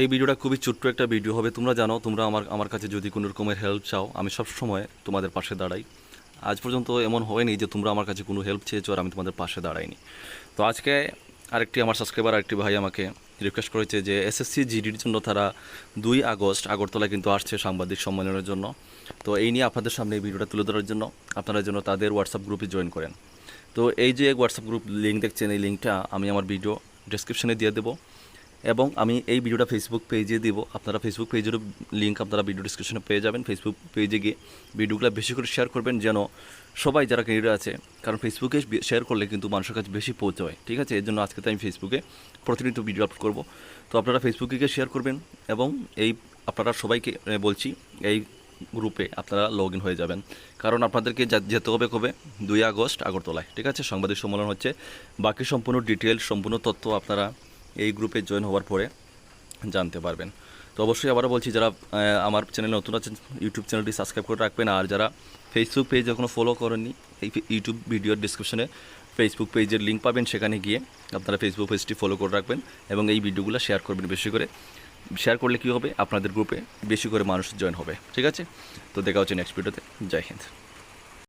এই ভিডিওটা খুবই ছোট্ট একটা ভিডিও হবে। তোমরা জানো, তোমরা আমার আমার কাছে যদি কোনো রকমের হেল্প চাও, আমি সব সময় তোমাদের পাশে দাঁড়াই। আজ পর্যন্ত এমন হয়নি যে তোমরা আমার কাছে কোনো হেল্প চেয়েছো আর আমি তোমাদের পাশে দাঁড়াইনি। তো আজকে আরেকটি আমার সাবস্ক্রাইবার আরেকটি ভাই আমাকে রিকোয়েস্ট করেছে যে এসএসসি জিডির জন্য তারা দুই আগস্ট আগরতলা কিন্তু আসছে সাংবাদিক সম্মেলনের জন্য। তো এই নিয়ে আপনাদের সামনে এই ভিডিওটা তুলে ধরার জন্য আপনারা যেন তাদের হোয়াটসঅ্যাপ গ্রুপে জয়েন করেন। তো এই যে হোয়াটসঅ্যাপ গ্রুপ লিঙ্ক দেখছেন, এই লিঙ্কটা আমি আমার ভিডিও ডেসক্রিপশনে দিয়ে দেবো। এবং আমি এই ভিডিওটা ফেসবুক পেজে দিব। আপনারা ফেসবুক পেজেরও লিঙ্ক আপনারা ভিডিও ডিসক্রিপশনে পেয়ে যাবেন। ফেসবুক পেজে গিয়ে ভিডিওগুলো বেশি করে শেয়ার করবেন যেন সবাই যারা ক্যান্ডিডেট আছে, কারণ ফেসবুকে শেয়ার করলে কিন্তু মানুষের কাছে বেশি পৌঁছায়। ঠিক আছে? এর জন্য আজকে তো আমি ফেসবুকে প্রতিনিয়ত ভিডিও আপলোড করব। তো আপনারা ফেসবুকে গিয়ে শেয়ার করবেন এবং এই আপনারা সবাইকে বলছি, এই গ্রুপে আপনারা লগ ইন হয়ে যাবেন। কারণ আপনাদেরকে যেতে হবে কবে? দুই আগস্ট আগরতলায়। ঠিক আছে? সাংবাদিক সম্মেলন হচ্ছে। বাকি সম্পূর্ণ ডিটেল সম্পূর্ণ তথ্য আপনারা এই গ্রুপে জয়েন হওয়ার পরে জানতে পারবেন। তো অবশ্যই আবারও বলছি, যারা আমার চ্যানেলে নতুন আছেন ইউটিউব চ্যানেলটি সাবস্ক্রাইব করে রাখবেন। আর যারা ফেসবুক পেজ এখনও ফলো করেননি, এই ইউটিউব ভিডিওর ডিসক্রিপশনে ফেসবুক পেজের লিঙ্ক পাবেন। সেখানে গিয়ে আপনারা ফেসবুক পেজটি ফলো করে রাখবেন এবং এই ভিডিওগুলো শেয়ার করবেন বেশি করে। শেয়ার করলে কী হবে? আপনাদের গ্রুপে বেশি করে মানুষ জয়েন হবে। ঠিক আছে? তো দেখা হচ্ছে নেক্সট ভিডিওতে জয় হিন্দ।